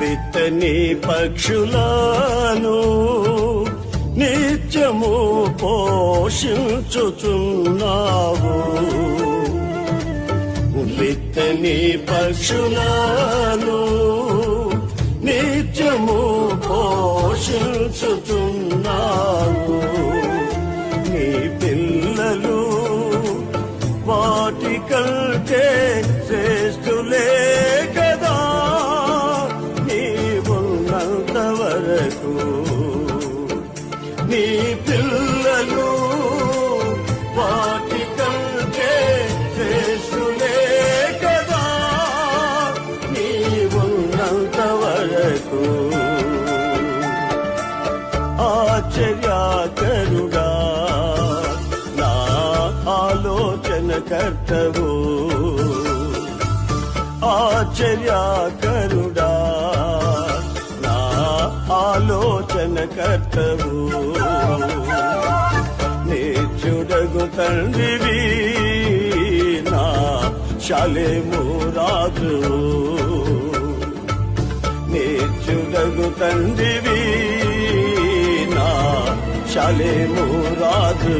విత్తని పక్షులను నిత్యము పోషించుచున్నావు. విత్తని పక్షులను నిత్యము పోషించుచున్నావు. నీ పిల్లలు వాటి కంటే శ్రేష్ఠులే నీవున్నంత వరకు నీ పిల్లలు వాటి కంటే శ్రేష్ఠులే కదా. నీవున్నంత వరకు ఆశ్చర్యకరుడా నా ఆలోచన కర్తవు ఆశ్చర్యకరుడా ఆలోచన కర్తవు నీ చూడగు తండ్రివి నా శాలేము రాజు. నేర్చుడగు తండ్రివి నా శాలేము రాజు.